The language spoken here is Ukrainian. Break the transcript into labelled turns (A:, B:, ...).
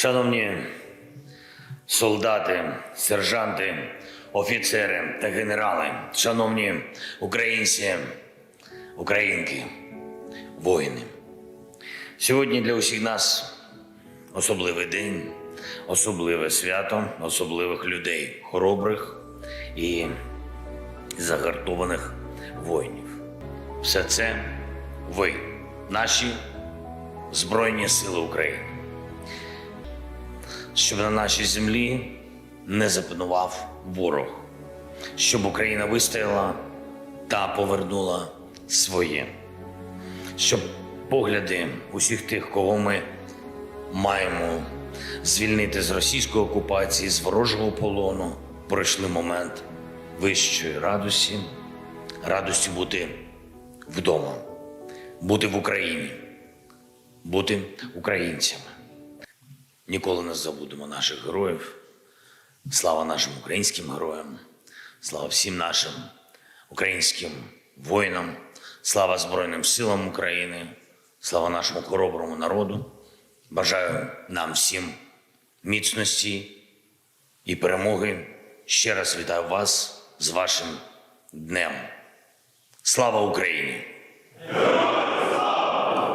A: Шановні солдати, сержанти, офіцери та генерали, шановні українці, українки, воїни. Сьогодні для усіх нас особливий день, особливе свято, особливих людей, хоробрих і загартованих воїнів. Все це ви, наші Збройні Сили України. Щоб на нашій землі не запанував ворог, щоб Україна вистояла та повернула своє, щоб погляди усіх тих, кого ми маємо звільнити з російської окупації, з ворожого полону, пройшли момент вищої радості, радості бути вдома, бути в Україні, бути українцями. Ніколи не забудемо наших героїв. Слава нашим українським героям, слава всім нашим українським воїнам, слава Збройним силам України, слава нашому хороброму народу. Бажаю нам всім міцності і перемоги. Ще раз вітаю вас з вашим днем. Слава Україні!